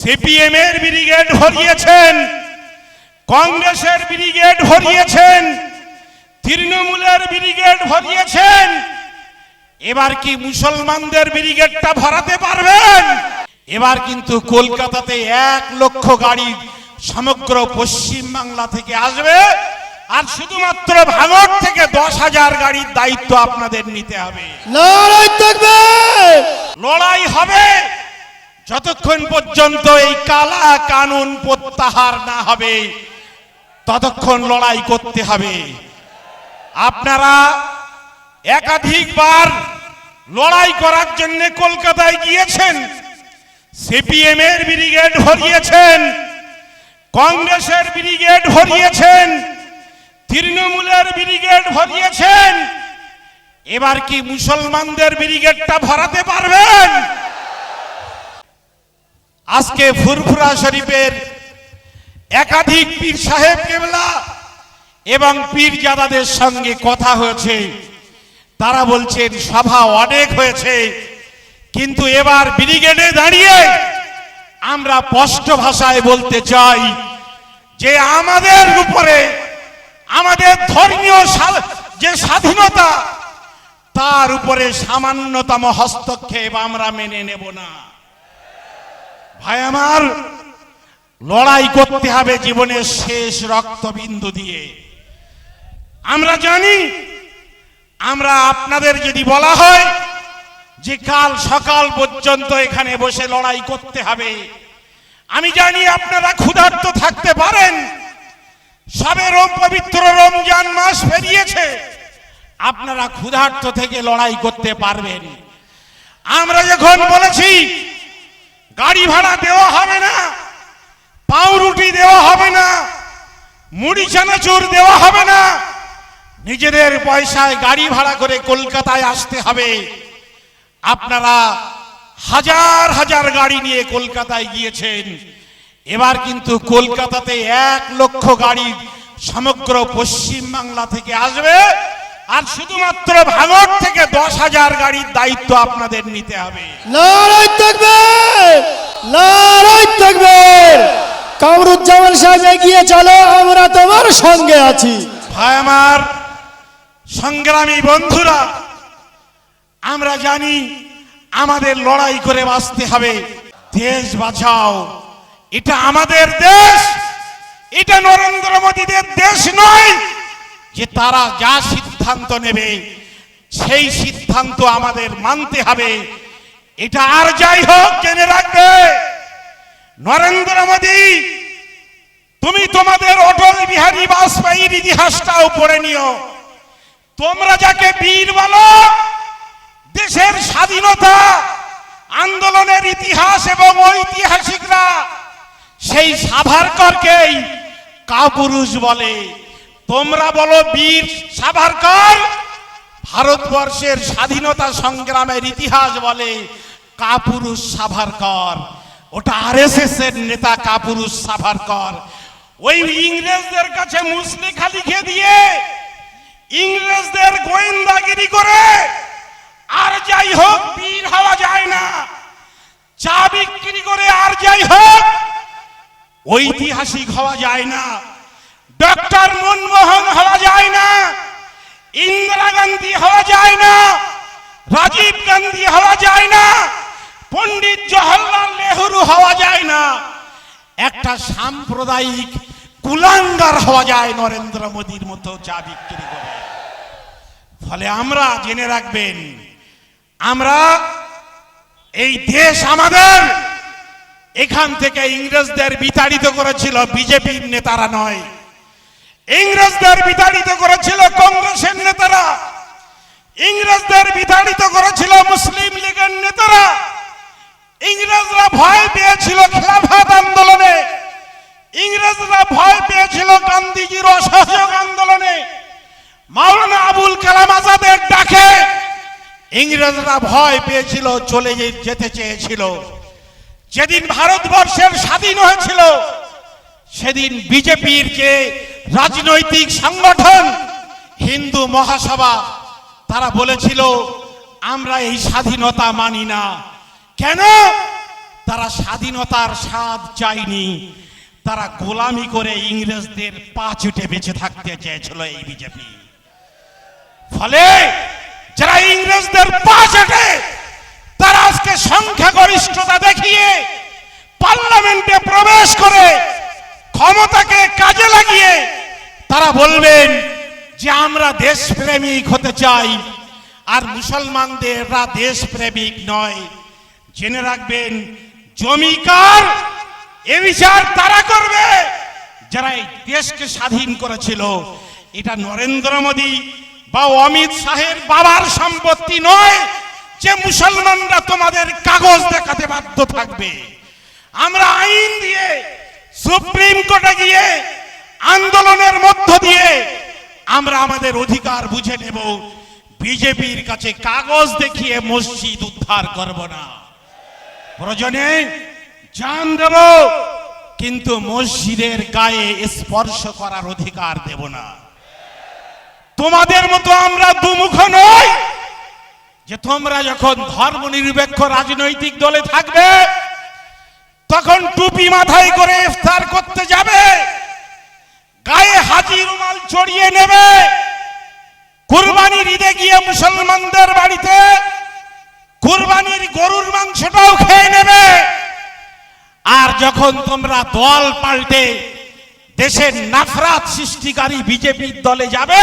CPM এর brigade হরিয়েছেন কংগ্রেসের brigade হরিয়েছেন তৃণমূলের ব্রিগেড ভরিয়েছেন। এবার কি মুসলমানদের ব্রিগেডটা ভরাতে পারবেন? এবার কিন্তু কলকাতাতে এক লক্ষ গাড়ি সমগ্র পশ্চিম বাংলা থেকে আসবে আর শুধুমাত্র ভাঙর থেকে দশ হাজার গাড়ির দায়িত্ব আপনাদের নিতে হবে। লড়াই হবে! যতক্ষণ পর্যন্ত এই কালা কানুন প্রত্যাহার না হবে, ততক্ষণ লড়াই করতে হবে। আপনারা একাধিকবার লড়াই করার জন্য কলকাতায় গিয়েছেন সিপিএম এর ব্রিগেড হরিয়েছেন, কংগ্রেসের ব্রিগেড হরিয়েছেন, তৃণমূলের ব্রিগেড ভরিয়েছেন এবার কি মুসলমানদের ব্রিগেডটা ভরাতে পারবেন? আজকে ফুরফুরা শরীফের একাধিক পীর সাহেব কেবলা এবং পীরজাদাদের সঙ্গে কথা হয়েছে। তারা বলছেন, সভা অনেক হয়েছে, কিন্তু এবার ব্রিগেডে দাঁড়িয়ে আমরা স্পষ্ট ভাষায় বলতে চাই যে আমাদের উপরে আমাদের ধর্মীয় যে স্বাধীনতা, তার উপরে সামান্যতম হস্তক্ষেপ আমরা মেনে নেব না। ভাই, আমার লড়াই করতে হবে জীবনের শেষ রক্তবিন্দু দিয়ে। আমরা জানি, আমরা আপনাদের যদি বলা হয় যে কাল সকাল পর্যন্ত এখানে বসে লড়াই করতে হবে, আমি জানি আপনারা ক্ষুধার্ত থাকতে পারেন। সবে রোম, পবিত্র রমজান মাস পেরিয়েছে, আপনারা ক্ষুধার্ত থেকে লড়াই করতে পারবেন। আমরা যখন বলেছি গাড়ি ভাড়া দেওয়া হবে না, পাউরুটি দেওয়া হবে না, মুড়ি চানাচুর দেওয়া হবে না। নিজেদের পয়সায় গাড়ি ভাড়া করে কলকাতায় আসতে হবে। আপনারা হাজার হাজার গাড়ি নিয়ে কলকাতায় গিয়েছেন। এবার কিন্তু কলকাতাতে এক লক্ষ গাড়ি সমগ্র পশ্চিম বাংলা থেকে আসবে, আর শুধুমাত্র ভাঙর থেকে দশ হাজার গাড়ির দায়িত্ব আপনাদের নিতে হবে। নারায় কামরুজ্জামান সাহেব এগিয়ে চলো, আমরা তোমার সঙ্গে আছি। ভাই আমার সংগ্রামী বন্ধুরা, আমরা জানি আমাদের লড়াই করে বাঁচতে হবে। দেশ বাঁচাও। এটা আমাদের দেশ। এটা নরেন্দ্র মোদীদের দেশ নয় যে তারা যা সিদ্ধান্ত নেবে, সেই সিদ্ধান্ত আমাদের মানতে হবে। এটা আর যাই হোক, জেনে রাখবে। নরেন্দ্র মোদী, তুমি তোমাদের অটল বিহারী বাজপেয়ীর ইতিহাসটাও পড়ে নিও। তোমরা যাকে বীর বলো, দেশের স্বাধীনতা, আন্দোলনের ইতিহাস এবং ঐতিহাসিকরা, সেই সাভারকরকেই কাপুরুষ বলে। তোমরা বলো বীর সাভারকর, ভারতবর্ষের স্বাধীনতা সংগ্রামের ইতিহাস বলে কাপুরুষ সাভারকর। ওটা আরএসএস এর নেতা কাপুরুষ সাভারকর। ওই ইংরেজদের কাছে মুসলিখা লিখে দিয়ে ইংরেজদের গোয়েন্দাগিরি করে আর যাই হোক, বীর হওয়া যায় না। চা বিক্রি করে আর যাই হোক, ঐতিহাসিক হওয়া যায় না। ডক্টর মনমোহন হওয়া যায় না। ইন্দিরা গান্ধী হওয়া যায় না। রাজীব গান্ধী হওয়া যায় না। পণ্ডিত জওহরলাল নেহরু হওয়া যায় না। একটা সাম্প্রদায়িক কুলাঙ্গার হওয়া যায় নরেন্দ্র মোদীর মতো চা বিক্রি করে। ফলে আমরা জেনে রাখবেন, আমরা এই দেশ আমাদের। এখান থেকে ইংরেজদের বিতাড়িত করেছিল বিজেপির নেতারা নয়। ইংরেজদের বিতাড়িত করেছিল কংগ্রেসের নেতারা। ইংরেজদের বিতাড়িত করেছিল মুসলিম লীগের নেতারা। ইংরেজরা ভয় পেয়েছিল খেলাফত আন্দোলনে। ইংরেজরা ভয় পেয়েছিল গান্ধীজির অসহযোগ আন্দোলনে। মাওলানা আবুল কালাম আজাদের ডাকে। ইংরেজরা ভয় পেয়েছিল, চলে যেতে চেয়েছিল। যেদিন ভারতবর্ষের স্বাধীন হয়েছিল, সেদিন বিজেপির যে রাজনৈতিক সংগঠন, হিন্দু মহাসভা, তারা বলেছিল, আমরা এই স্বাধীনতা মানি না। কেন? তারা স্বাধীনতার স্বাদ চায়নি। তারা গোলামি করে ইংরেজদের পা চুটে বেঁচে থাকতে চেয়েছিল এই বিজেপি। ফলে যারা ইংরেজদের পা চেটে, তারা আজকে সংখ্যাগরিষ্ঠতা দেখিয়ে পার্লামেন্টে প্রবেশ করে ক্ষমতাকে কাজে লাগিয়ে তারা বলবেন যে আমরা দেশপ্রেমিক হতে চাই, আর মুসলমানদেররা দেশপ্রেমিক নয়। জেনে রাখবেন জমিকার এ বিচার তারা করবে। যারা এই দেশকে স্বাধীন করেছিল, এটা নরেন্দ্র মোদী বা অমিত শাহের বাবার সম্পত্তি নয় যে মুসলমানরা তোমাদের কাগজ দেখাতে বাধ্য থাকবে। আমরা আইন দিয়ে, সুপ্রিম কোর্টে গিয়ে, আন্দোলনের মধ্য দিয়ে আমরা আমাদের অধিকার বুঝে নেব। বিজেপির কাছে কাগজ দেখিয়ে মসজিদ উদ্ধার করব না। প্রয়োজনে জান দেব, কিন্তু মসজিদের গায়ে স্পর্শ করার অধিকার দেব না। তোমাদের মতো আমরা দুমুখ নই যে তোমরা যখন ধর্ম নিরপেক্ষ রাজনৈতিক দলে থাকবে, তখন টুপি মাথায় করে ইফতার করতে যাবে, গায়ে হাজি রুমাল চড়িয়ে নেবে, কুরবানির ঈদে গিয়ে মুসলমানদের বাড়িতে কুরবানির গরুর মাংসটাও খেয়ে নেবে। আর যখন তোমরা দল পাল্টে দেশের নাফরাত সৃষ্টিকারী বিজেপির দলে যাবে,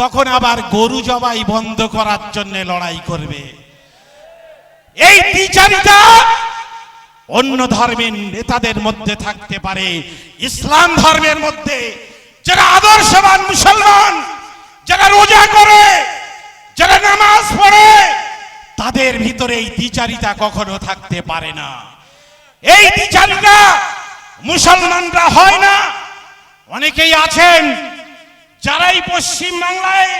তখন আবার গরু জবাই বন্ধ করার জন্য লড়াই করবে। এই দ্বিচারিতা অন্য ধর্মের নেতাদের মধ্যে থাকতে পারে, ইসলাম ধর্মের মধ্যে। যারা আদর্শবান মুসলমান, যারা রোজা করে, যারা নামাজ পড়ে তাদের ভিতরে এই দ্বিচারিতা কখনো থাকতে পারে না। এই দ্বিচারিতা মুসলমানরা হয় না। অনেকেই আছেন যারাই পশ্চিম বাংলায়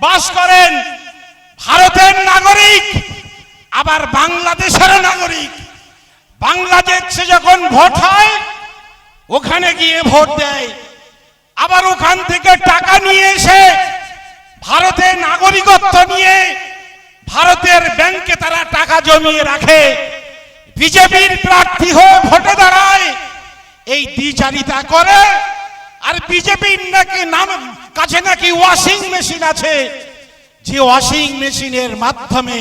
বাস করেন, ভারতের নাগরিক, আবার বাংলাদেশের নাগরিক। বাংলাদেশে যখন ভোট হয়, ওখানে গিয়ে ভোট দেয়। আবার ওখান থেকে টাকা নিয়ে এসে ভারতের ভারতের ব্যাংকে তারা টাকা জমিয়ে রাখে? বিজেপির প্রার্থী হয়ে ভোটে দাঁড়ায়। এই দ্বিচারিতা করে, আর বিজেপির নাকি নাম, কাছে নাকি ওয়াশিং মেশিন আছে। যে ওয়াশিং মেশিনের মাধ্যমে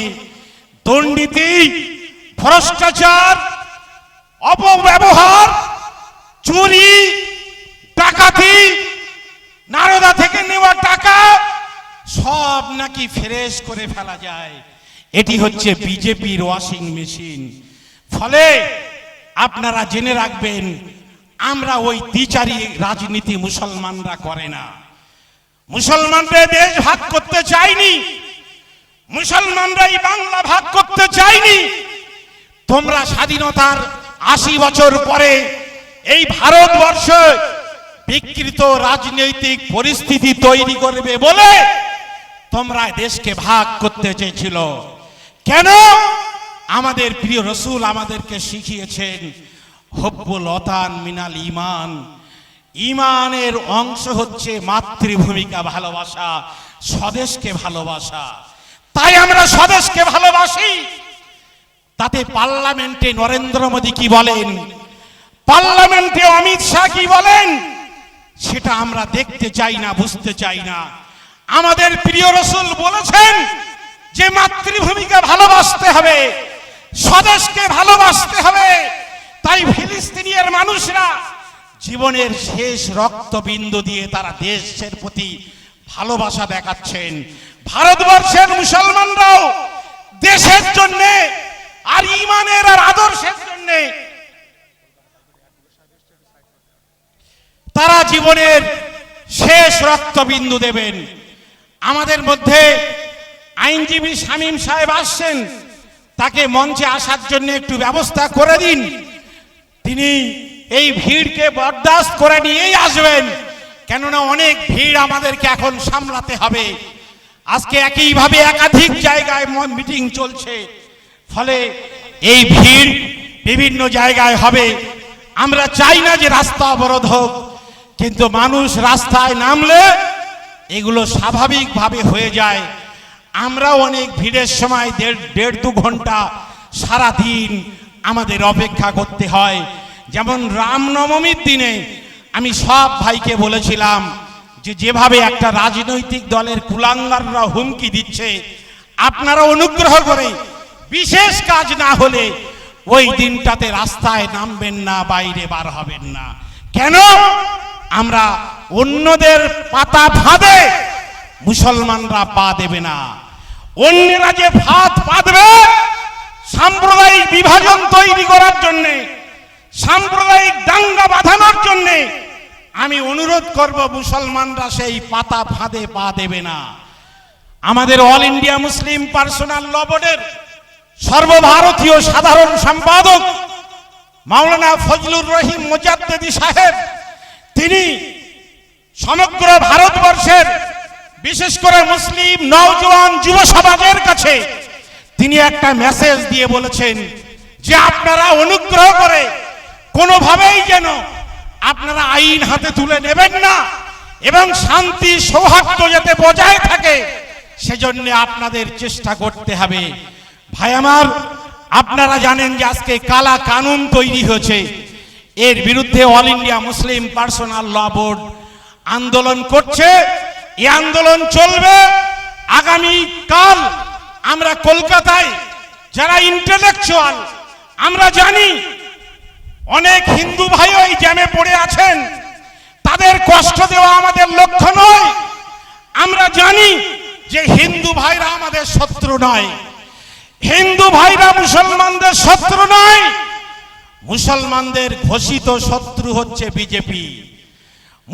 দুর্নীতি ভ্রষ্টাচার, অপব্যবহার, চুরি, ডাকাতি, নারদা থেকে নেওয়া টাকা সব নাকি ফ্রেশ করে ফেলা যায়। এটি হচ্ছে বিজেপির ওয়াশিং মেশিন। ফলে আপনারা জেনে রাখবেন, আমরা ওই দ্বিচারী রাজনীতি মুসলমানরা করে না। মুসলমানরা দেশ ভাগ করতে চাইনি। মুসলমানরা এই বাংলা ভাগ করতে চাইনি। তোমরা স্বাধীনতার আশি বছর পরে এই ভারতবর্ষ বিকৃত রাজনৈতিক পরিস্থিতি তৈরি করবে বলে তোমরা দেশকে ভাগ করতে চেয়েছিল। কেন? আমাদের প্রিয় রসুল আমাদেরকে শিখিয়েছেন, হব্বুল অতান মিনাল ইমান ইমানের অংশ হচ্ছে মাতৃভূমিকা ভালোবাসা, স্বদেশকে ভালোবাসা। তাই আমরা স্বদেশকে ভালোবাসি। তাতে পার্লামেন্টে নরেন্দ্র মোদী কি বলেন? পার্লামেন্টে অমিত শাহ কি বলেন? সেটা আমরা দেখতে চাই না, বুঝতে চাই না। আমাদের প্রিয় রসুল বলেছেন যে মাতৃভূমিকে ভালোবাসতে হবে, স্বদেশকে ভালোবাসতে হবে, তাই ফিলিস্তিনিয়ার মানুষরা জীবনের শেষ রক্তবিন্দু দিয়ে তারা দেশের প্রতি ভালোবাসা দেখাচ্ছেন। ভারতবর্ষের মুসলমানরাও দেশের জন্য আর ইমানের আর আদর্শের জন্য তারা জীবনের শেষ রক্তবিন্দু দেবেন। আমাদের মধ্যে আইনজীবী শামীম সাহেব আসছেন। তাকে মঞ্চে আসার জন্য একটু ব্যবস্থা করে দিন। তিনি এই ভিড়কে বরদাস্ত করে নিয়েই আসবেন। কেননা অনেক ভিড় আমাদেরকে এখন সামলাতে হবে। আজকে একইভাবে একাধিক জায়গায় মিটিং চলছে। ফলে এই ভিড় বিভিন্ন জায়গায় হবে। আমরা চাই না যে রাস্তা অবরোধ হোক, কিন্তু মানুষ রাস্তায় নামলে এগুলো স্বাভাবিকভাবে হয়ে যায়। আমরাও অনেক ভিড়ের সময় দেড় দেড় দু ঘণ্টা সারা দিন আমাদের অপেক্ষা করতে হয়। যেমন রামনবমীর দিনে আমি সব ভাইকে বলেছিলাম যে যেভাবে একটা রাজনৈতিক দলের কুলাঙ্গাররা হুমকি দিচ্ছে, আপনারা অনুগ্রহ করে বিশেষ কাজ না হলে ওই দিনটাতে রাস্তায় নামবেন না, বাইরে বার হবেন না। কেন? আমরা অন্যদের পাতা ফাঁদে মুসলমানরা পা দেবে না। অন্যরা যে ফাঁদ পাতবে সাম্প্রদায়িক বিভাজন তৈরি করার জন্যে, সাম্প্রদায়িক দাঙ্গা বাঁধানোর জন্যে আমি অনুরোধ করব, মুসলমানরা সেই পাতা ফাঁদে পা দেবে না। আমাদের All India Muslim Personal Law বোর্ডের সর্বভারতীয় সাধারণ সম্পাদক মাওলানা ফজলুর রহিম মুজাদ্দেদি সাহেব, তিনি সমগ্র ভারতবর্ষের বিশেষ করে মুসলিম নওজোয়ান যুব সমাজের কাছে, তিনি একটা মেসেজ দিয়ে বলেছেন যে আপনারা অনুগ্রহ করে কোনোভাবেই যেন আপনারা আইন হাতে তুলে নেবেন না এবং শান্তি সৌহার্দ্য যাতে বজায় থাকে, সেজন্য আপনাদের চেষ্টা করতে হবে। ভাই আমার, আপনারা জানেন যে আজকে কালা কানুন তৈরি হয়েছে। এর বিরুদ্ধে All India Muslim Personal Law Board আন্দোলন করছে। এই আন্দোলন চলবে। আগামী কাল আমরা কলকাতায় যারা ইন্টেলেকচুয়াল আমরা জানি অনেক হিন্দু ভাই ওই জ্যামে পড়ে আছেন। তাদের কষ্ট দেওয়া আমাদের লক্ষ্য নয়। আমরা জানি যে হিন্দু ভাইরা আমাদের শত্রু নয়। হিন্দু ভাইরা মুসলমানদের শত্রু নয়। মুসলমানদের ঘোষিত শত্রু হচ্ছে বিজেপি।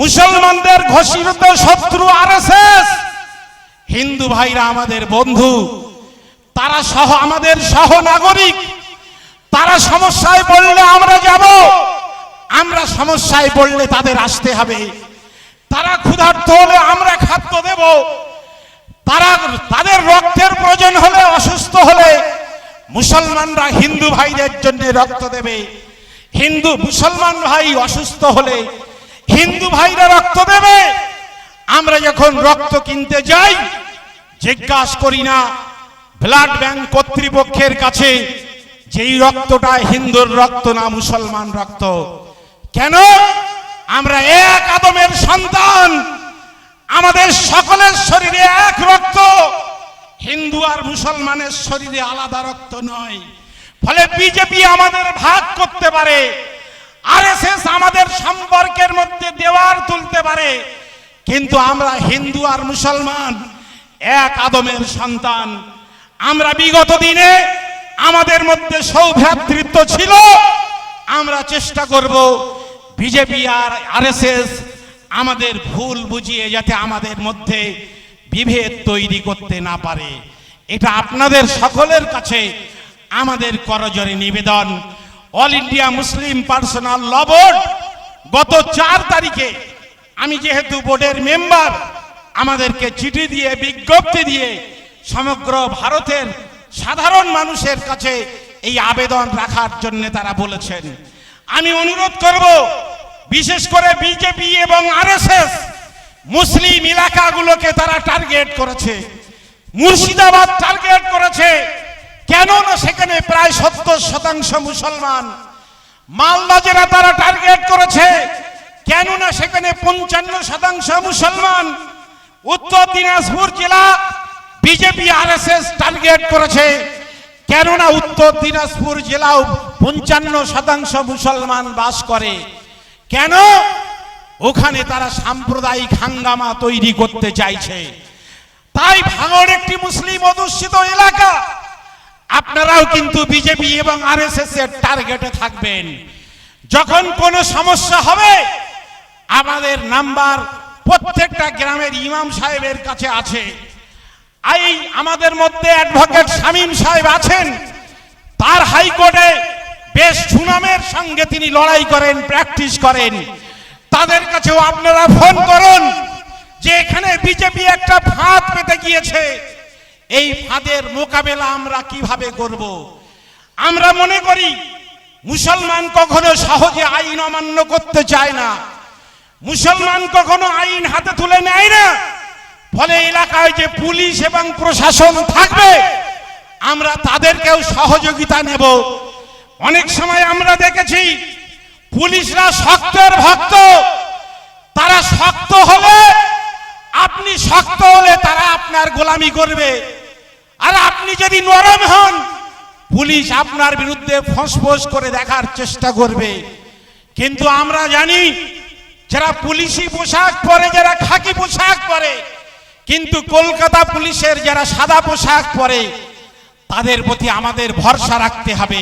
মুসলমানদের ঘোষিত শত্রু আরএসএস। হিন্দু ভাইরা আমাদের বন্ধু, তারা সহ আমাদের সহ নাগরিক, তারা সমস্যায় পড়লে আমরা যাব। আমরা সমস্যায় পড়লে তাদের আসতে হবে। তারা ক্ষুধার্ত হলে আমরা খাদ্য দেব। তারা তাদের রক্তের প্রয়োজন হলে অসুস্থ হলে মুসলমানরা হিন্দু ভাইদের জন্য রক্ত দেবে। হিন্দু মুসলমান ভাই অসুস্থ হলে হিন্দু ভাইরা রক্ত দেবে। আমরা যখন রক্ত কিনতে যাই, জিজ্ঞাসা করি না, ব্লাড ব্যাংক কর্তৃপক্ষের কাছে যেই রক্তটা হিন্দুর রক্ত না মুসলমান রক্ত। কেন? আমরা এক আদমের সন্তান। আমাদের সকলের শরীরে এক রক্ত। হিন্দু আর মুসলমানের শরীরে আলাদা রক্ত নয়। ফলে বিজেপি আমাদের ভাগ করতে পারে। আরএসএস আমাদের সম্পর্কের মধ্যে দেওয়ার তুলতে পারে। কিন্তু আমরা হিন্দু আর মুসলমান, এক আদমের সন্তান। আমরা বিগত দিনে আমাদের মধ্যে সৌভ্রাতৃত্ব ছিল। আমরা চেষ্টা করব বিজেপি আর আরএসএস আমাদের ভুল বুঝিয়ে যাতে আমাদের মধ্যে বিভেদ তৈরি করতে না পারে। এটা আপনাদের সকলের কাছে আমাদের করজরে নিবেদন। All India Muslim Personal Law Board গত চার তারিখে আমি যেহেতু বোর্ডের মেম্বার, আমাদেরকে চিঠি দিয়ে, বিজ্ঞপ্তি দিয়ে সমগ্র ভারতের সাধারণ মানুষের কাছে এই আবেদন রাখার জন্য তারা বলেছেন। আমি অনুরোধ করব, বিশেষ করে বিজেপি এবং আরএসএস মুসলিম এলাকাগুলোকে তারা টার্গেট করেছে। মুর্শিদাবাদ টার্গেট করেছে। কেন না সেখানে প্রায় সত্তর শতাংশ মুসলমান। মালদা জেলা তারা টার্গেট করেছে। কেননা সেখানে পঞ্চান্ন শতাংশ মুসলমান। উত্তর দিনাজপুর জেলা বিজেপি আরএসএস টার্গেট করেছে। কেননা উত্তর দিনাজপুর জেলাও পঞ্চান্ন শতাংশ মুসলমান বাস করে। কেন? ওখানে তারা সাম্প্রদায়িক হাঙ্গামা তৈরি করতে চাইছে। তাই ভাঙড় একটি মুসলিম অধ্যুষিত এলাকা। আপনারাও কিন্তু বিজেপি এবং আরএসএস এর টার্গেটে থাকবেন। যখন কোনো সমস্যা হবে, আমাদের নাম্বার প্রত্যেকটা গ্রামের ইমাম সাহেবের কাছে আছে। এই আমাদের মধ্যে অ্যাডভোকেট শামীম সাহেব আছেন। তার হাইকোর্টে বেশ সুনামের সঙ্গে তিনি লড়াই করেন প্র্যাকটিস করেন। তাদের কাছেও আপনারা ফোন করুন যে এখানে বিজেপি একটা ফাঁদ পেতে গিয়েছে। এই ফাঁদের মোকাবেলা আমরা কীভাবে করব? আমরা মনে করি, মুসলমান কখনো সহজে আইন অমান্য করতে চায় না। মুসলমান কখনো আইন হাতে তুলে নেয় না। ফলে এলাকায় যে পুলিশ এবং প্রশাসন থাকবে, আমরা তাদেরকেও সহযোগিতা নেব। অনেক সময় আমরা দেখেছি, পুলিশরা শক্তের ভক্ত। তারা শক্ত হলে আপনি শক্ত হলে তারা আপনার গোলামি করবে। আর আপনি যদি নরম হন, পুলিশ আপনার বিরুদ্ধে ফসফস করে দেখার চেষ্টা করবে। কিন্তু আমরা জানি, যারা পুলিশি পোশাক পরে, যারা খাকি পোশাক পরে, কিন্তু কলকাতা পুলিশের যারা সাদা পোশাক পরে, তাদের প্রতি আমাদের ভরসা রাখতে হবে।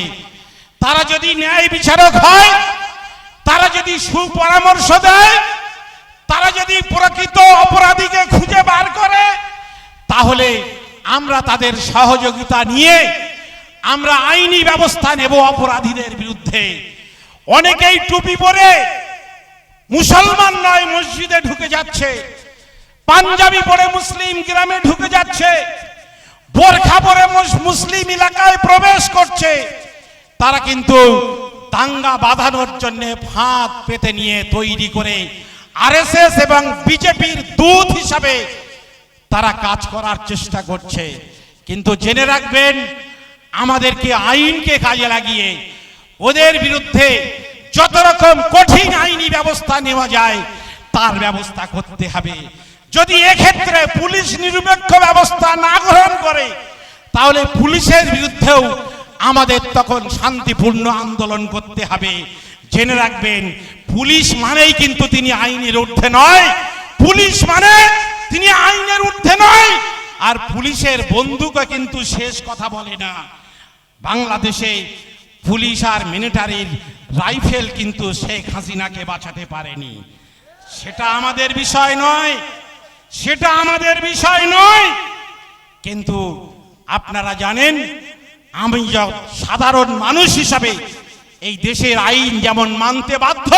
তারা যদি ন্যায় বিচারক হয়, তারা যদি সুপরামর্শ দেয় তারা যদি প্রকৃত অপরাধীকে খুঁজে বার করে, তাহলে আমরা তাদের সহযোগিতা নিয়ে আমরা আইনি ব্যবস্থা নেব অপরাধীদের বিরুদ্ধে। অনেকেই টুপি পরে মুসলমান নয়, মসজিদে ঢুকে যাচ্ছে। পাঞ্জাবি পরে মুসলিম গ্রামে ঢুকে যাচ্ছে। বোরখা পরে মুসলিম এলাকায় প্রবেশ করছে। তারা কিন্তু দাঙ্গা বাঁধানোর জন্য ফাঁদ পেতে নিয়ে তৈরি করে আরএসএস এবং বিজেপির দূত হিসাবে তারা কাজ করার চেষ্টা করছে। কিন্তু জেনে রাখবেন, আমাদেরকে আইনকে কাজে লাগিয়ে ওদের বিরুদ্ধে যত রকম কঠিন আইনি ব্যবস্থা নেওয়া যায়, তার ব্যবস্থা করতে হবে। যদি এক্ষেত্রে পুলিশ নিরপেক্ষ ব্যবস্থা না গ্রহণ করে, তাহলে পুলিশের বিরুদ্ধেও আমাদের তখন শান্তিপূর্ণ আন্দোলন করতে হবে। জেনে রাখবেন পুলিশ মানেই কিন্তু তিনি আইনের ঊর্ধ্বে নয়। পুলিশ মানে তিনি আইনের ঊর্ধ্বে নয়। আর পুলিশের বন্দুকও কিন্তু শেষ কথা বলে না। বাংলাদেশে পুলিশ আর মিলিটারির রাইফেল কিন্তু শেখ হাসিনাকে বাঁচাতে পারেনি। সেটা আমাদের বিষয় নয়। সেটা আমাদের বিষয় নয়। কিন্তু আপনারা জানেন, আমি সাধারণ মানুষ হিসাবে এই দেশের আইন যেমন মানতে বাধ্য,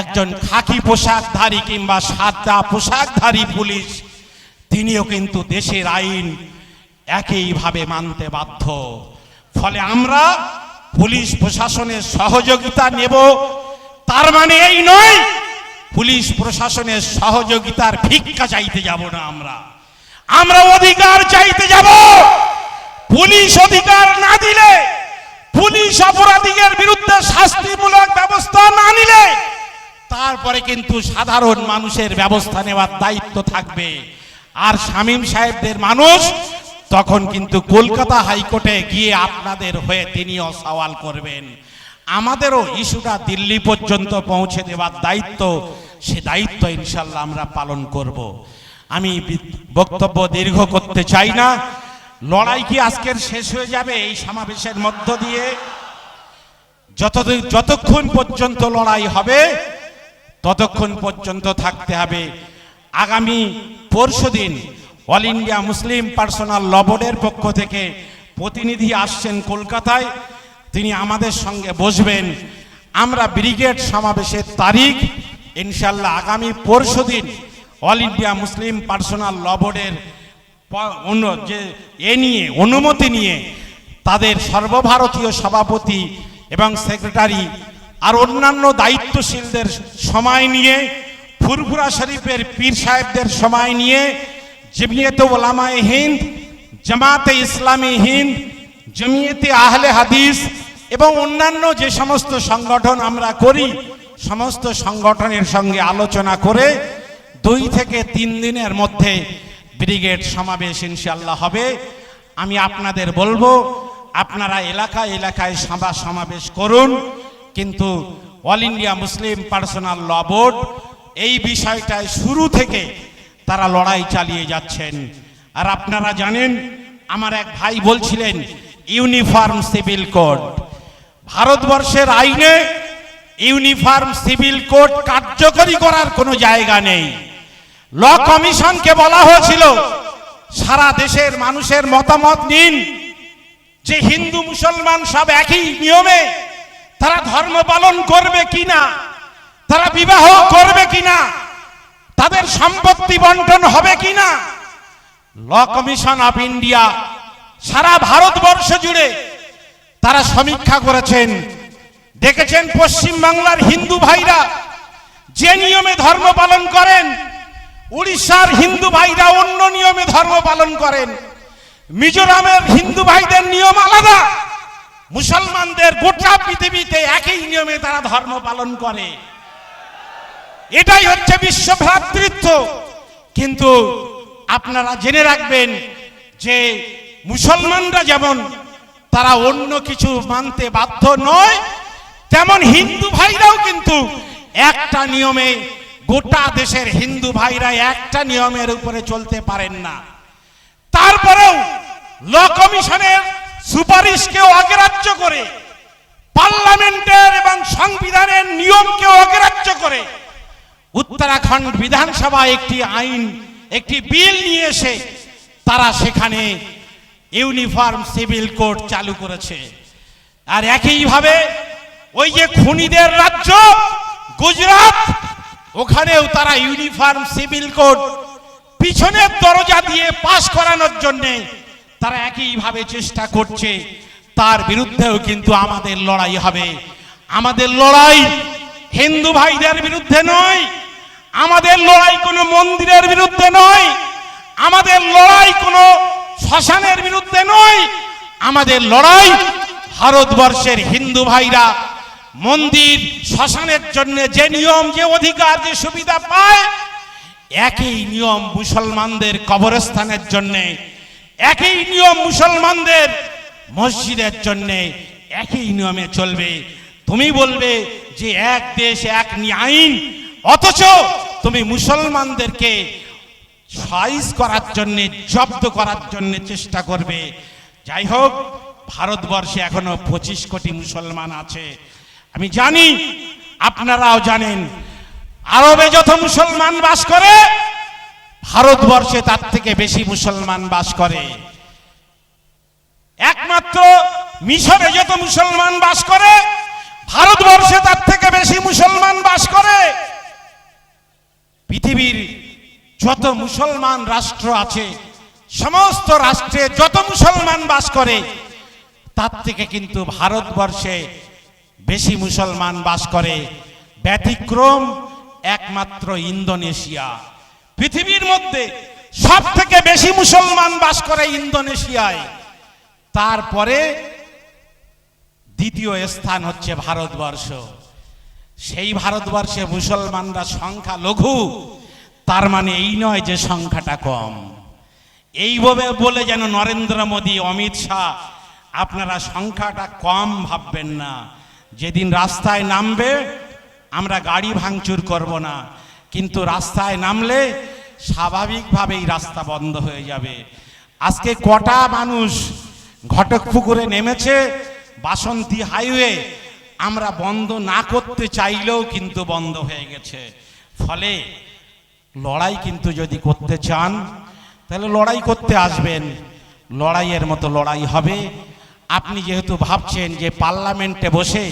একজন খাকি পোশাকধারী কিংবা সাদা পোশাকধারী পুলিশ, তিনিও কিন্তু দেশের আইন একইভাবে মানতে বাধ্য। ফলে আমরা পুলিশ প্রশাসনের সহযোগিতা নেব, তার মানে এই নয়, পুলিশ প্রশাসনের সহযোগিতার ভিক্ষা চাইতে যাব না আমরা। আমরা অধিকার চাইতে যাব, পুলিশ অধিকার না দিলে পুলিশ অপরাধীদের বিরুদ্ধে শাস্তিমূলক ব্যবস্থা না নিলে তারপরে কিন্তু সাধারণ মানুষের ব্যবস্থা নেওয়ার দায়িত্ব থাকবে। আর শামীম সাহেবদের মানুষ তখন কিন্তু কলকাতা হাইকোর্টে গিয়ে আপনাদের হয়ে তিনিও সওয়াল করবেন। আমাদেরও ইস্যুটা দিল্লি পর্যন্ত পৌঁছে দেওয়ার দায়িত্ব, সে দায়িত্ব ইনশাল্লাহ আমরা পালন করব। আমি বক্তব্য দীর্ঘ করতে চাই না। লড়াই কি আজকের শেষ হয়ে যাবে এই সমাবেশের মধ্য দিয়ে? যতদিন যতক্ষণ পর্যন্ত লড়াই হবে, ততক্ষণ পর্যন্ত থাকতে হবে। আগামী পরশুদিন All India Muslim Personal Law বোর্ডের পক্ষ থেকে প্রতিনিধি আসছেন কলকাতায়। তিনি আমাদের সঙ্গে বসবেন। আমরা ব্রিগেড সমাবেশের তারিখ, ইনশাল্লাহ আগামী পরশুদিন All India Muslim Personal Law বোর্ডের প- অন্য- যে এ নিয়ে, অনুমতি নিয়ে তাদের সর্বভারতীয় সভাপতি এবং সেক্রেটারি আর অন্যান্য দায়িত্বশীলদের সময় নিয়ে, ফুরফুরা শরীফের পীর সাহেবদের সময় নিয়ে, জমিয়তে ওলামায়ে হিন্দ, জামাতে ইসলামী হিন্দ, জমিয়তে আহলে হাদিস এবং অন্যান্য যে সমস্ত সংগঠন আমরা করি, সমস্ত সংগঠনের সঙ্গে আলোচনা করে দুই থেকে তিন দিনের মধ্যে ব্রিগেড সমাবেশ ইনশাল্লাহ হবে। আমি আপনাদের বলব, আপনারা এলাকায় এলাকায় সভা সমাবেশ করুন, কিন্তু All India Muslim Personal Law Board এই বিষয়টায় শুরু থেকে তারা লড়াই চালিয়ে যাচ্ছেন। আর আপনারা জানেন, আমার এক ভাই বলছিলেন, ইউনিফর্ম সিভিল কোড। ভারতবর্ষের আইনে ইউনিফর্ম সিভিল কোড কার্যকরী করার কোনো জায়গা নেই। ল কমিশনকে বলা হয়েছিল, সারা দেশের মানুষের মতামত নিন। যে হিন্দু, মুসলমান সব একই নিয়মে তারা ধর্ম পালন করবে কিনা, তারা বিবাহ করবে কিনা, তাদের সম্পত্তি বন্টন হবে কিনা। ল কমিশন অফ ইন্ডিয়া সারা ভারতবর্ষ জুড়ে তারা সমীক্ষা করেছেন। দেখেছেন পশ্চিম বাংলার হিন্দু ভাইরা যে নিয়মে ধর্ম পালন করেন উড়িষ্যার হিন্দু ভাইরা অন্য নিয়মে ধর্ম পালন করেন। মিজোরামের হিন্দু ভাইদের নিয়ম আলাদা। মুসলমানদের গোটা পৃথিবীতে একই নিয়মে তারা ধর্ম পালন করে। এটাই হচ্ছে বিশ্ব ভ্রাতৃত্ব। কিন্তু আপনারা জেনে রাখবেন যে মুসলমানরা যেমন তারা অন্য কিছু মানতে বাধ্য নয়, তেমন হিন্দু ভাইরাও কিন্তু একটা নিয়মে গোটা দেশের হিন্দু ভাইরা একটা নিয়মের উপরে চলতে পারেন না। তারপরেও ল কমিশনের সুপারিশকে অগ্রাহ্য করে, পার্লামেন্টের এবং সংবিধানের নিয়মকে অগ্রাহ্য করে। উত্তরাখণ্ড বিধানসভা একটি আইন, একটি বিল নিয়ে এসে তারা সেখানে ইউনিফর্ম সিভিল কোড চালু করেছে। আর একইভাবে ওই যে খুনিদের রাজ্য, গুজরাট ওখানেও তারা ইউনিফর্ম, সিভিল কোড, পিছনের দরজা দিয়ে পাশ করানোর জন্য তারা একইভাবে চেষ্টা করছে। তার বিরুদ্ধেও কিন্তু আমাদের লড়াই হবে। আমাদের লড়াই হিন্দু ভাইদের বিরুদ্ধে নয়, আমাদের লড়াই কোনো মন্দিরের বিরুদ্ধে নয়, আমাদের লড়াই কোনো শ্মশানের বিরুদ্ধে নয়, আমাদের লড়াই ভারতবর্ষের হিন্দু ভাইরা মন্দির শ্মশানের জন্য যে নিয়ম, যে অধিকার, যে সুবিধা পায়, একই নিয়ম মুসলমানদের কবরস্থানের জন্য, একই নিয়ম মুসলমানদের মসজিদের জন্য, একই নিয়মে চলবে। তুমি বলবে যে এক দেশ, এক আইন, অথচ তুমি মুসলমানদেরকে সাইজ করার জন্য, জব্দ করার জন্য চেষ্টা করবে। যাই হোক, ভারতবর্ষে এখনও পঁচিশ কোটি মুসলমান আছে। আমি জানি, আপনারাও জানেন, আরবে যত মুসলমান বাস করে, ভারতবর্ষে তার থেকে বেশি মুসলমান বাস করে। একমাত্র মিশরে যত মুসলমান বাস করে, ভারতবর্ষে তার থেকে বেশি মুসলমান বাস করে। পৃথিবীর যত মুসলমান রাষ্ট্র আছে, সমস্ত রাষ্ট্রে যত মুসলমান বাস করে, তার থেকে কিন্তু ভারতবর্ষে বেশি মুসলমান বাস করে, ব্যতিক্রম একমাত্র ইন্দোনেশিয়া। পৃথিবীর মধ্যে সব থেকে বেশি মুসলমান বাস করে ইন্দোনেশিয়ায়। তারপরে দ্বিতীয় স্থান হচ্ছে ভারতবর্ষ। সেই ভারতবর্ষে মুসলমানরা সংখ্যা লঘু তার মানে এই নয় যে সংখ্যাটা কম। এইভাবে বলে যেন নরেন্দ্র মোদী, অমিত শাহ, আপনারা সংখ্যাটা কম ভাববেন না। যেদিন রাস্তায় নামবে, আমরা গাড়ি ভাঙচুর করব না। কিন্তু রাস্তায় নামলে স্বাভাবিকভাবেই রাস্তা বন্ধ হয়ে যাবে। আজকে কটা মানুষ ঘটকপুকুরে নেমেছে, বাসন্তী হাইওয়ে, আমরা বন্ধ না করতে চাইলেও কিন্তু বন্ধ হয়ে গেছে। ফলে লড়াই কিন্তু যদি করতে চান, তাহলে লড়াই করতে আসবেন। লড়াইয়ের মতো লড়াই হবে। আপনি যেহেতু ভাবছেন যে পার্লামেন্টে বসে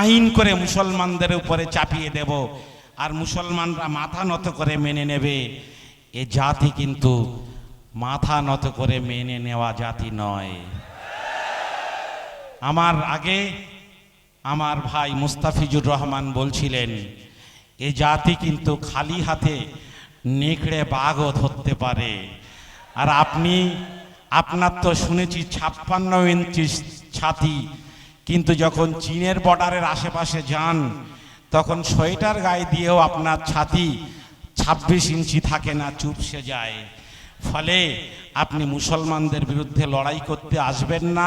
আইন করে মুসলমানদের উপরে চাপিয়ে দেব, আর মুসলমানরা মাথা নত করে মেনে নেবে, এ জাতি কিন্তু মাথা নত করে মেনে নেওয়া জাতি নয়। আমার আগে আমার ভাই মুস্তাফিজুর রহমান বলছিলেন, এ জাতি কিন্তু খালি হাতে নেকড়ে বাঘও ধরতে পারে। আর আপনি আপনার তো শুনেছি ছাপ্পান্ন ইঞ্চি ছাতি, কিন্তু যখন চীনের বর্ডারের আশেপাশে যান, তখন সোয়েটার গায়ে দিয়েও আপনার ছাতি ছাব্বিশ ইঞ্চি থাকে না, চুপসে যায়। ফলে আপনি মুসলমানদের বিরুদ্ধে লড়াই করতে আসবেন না।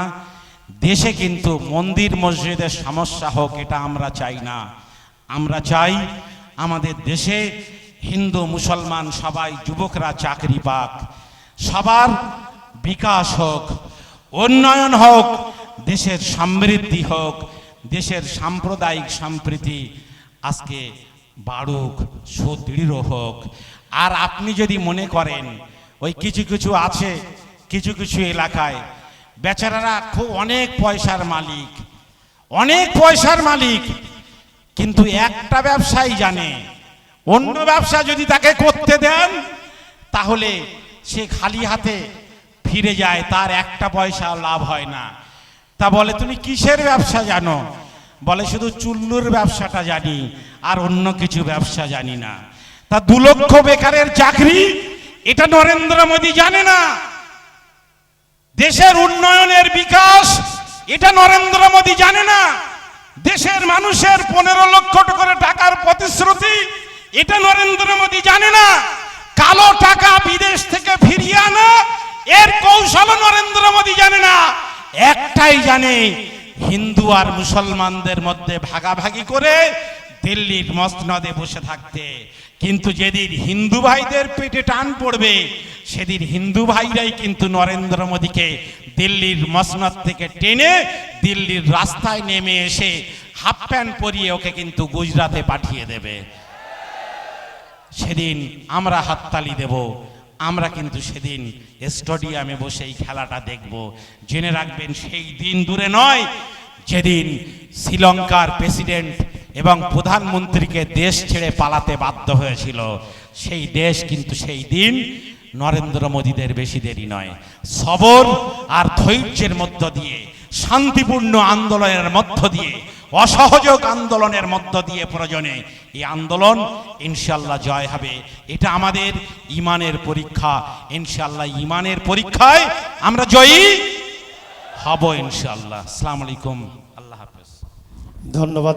দেশে কিন্তু মন্দির মসজিদের সমস্যা হোক, এটা আমরা চাই না। আমরা চাই আমাদের দেশে হিন্দু, মুসলমান সবাই, যুবকরা চাকরি পাক। সবার বিকাশ হোক, উন্নয়ন হোক, দেশের সমৃদ্ধি হোক, দেশের সাম্প্রদায়িক সম্প্রীতি আজকে বাড়ুক, সুদৃঢ় হোক। আর আপনি যদি মনে করেন, ওই কিছু কিছু আছে, কিছু কিছু এলাকায়, বেচারারা খুব অনেক পয়সার মালিক, অনেক পয়সার মালিক, কিন্তু একটা ব্যবসায়ী জানে, অন্য ব্যবসা যদি তাকে করতে দেন, তাহলে সে খালি হাতে ফিরে যায়, তার একটা পয়সা লাভ হয় না। তা বলে, তুমি কিসের ব্যবসা জানো? বলে, শুধু চুল্লুর ব্যবসাটা জানি, আর অন্য কিছু ব্যবসা জানি না। তা দু লক্ষ বেকারের চাকরি, এটা নরেন্দ্র মোদী জানে না। দেশের উন্নয়নের বিকাশ, এটা নরেন্দ্র মোদী জানে না। দেশের মানুষের পনেরো লক্ষ করে টাকার প্রতিশ্রুতি, এটা নরেন্দ্র মোদী জানে না। কালো টাকা বিদেশ থেকে ফিরিয়ে আনা এর কৌশল নরেন্দ্র মোদী জানে না। একটাই জানে, হিন্দু আর মুসলমানদের মধ্যে ভাগাভাগি করে দিল্লির মসনদে বসে থাকতে। কিন্তু যেদিন হিন্দু ভাইদের পেটে টান পড়বে, সেদিন হিন্দু ভাইরাই কিন্তু নরেন্দ্র মোদীকে দিল্লির মসনদ থেকে টেনে দিল্লির রাস্তায় নেমে এসে হাফ প্যান্ট পরিয়ে ওকে কিন্তু গুজরাতে পাঠিয়ে দেবে। সেদিন আমরা হাততালি দেব। আমরা কিন্তু সেদিন স্টেডিয়ামে বসে এই খেলাটা দেখব। জেনে রাখবেন, সেই দিন দূরে নয়, যেদিন শ্রীলঙ্কার প্রেসিডেন্ট এবং প্রধানমন্ত্রীকে দেশ ছেড়ে পালাতে বাধ্য হয়েছিল। সেই দেশ কিন্তু সেই দিন নরেন্দ্র মোদীদের বেশি দেরি নয়। সবর আর ধৈর্যের মধ্য দিয়ে শান্তিপূর্ণ আন্দোলনের মধ্য দিয়ে, অসহযোগ আন্দোলনের মধ্য দিয়ে প্রয়োজনে এই আন্দোলন ইনশাল্লাহ জয় হবে। এটা আমাদের ইমানের পরীক্ষা। ইনশাল্লাহ ইমানের পরীক্ষায় আমরা জয়ী হব ইনশাল্লাহ আসসালামু আলাইকুম। আল্লাহ হাফেজ। ধন্যবাদ।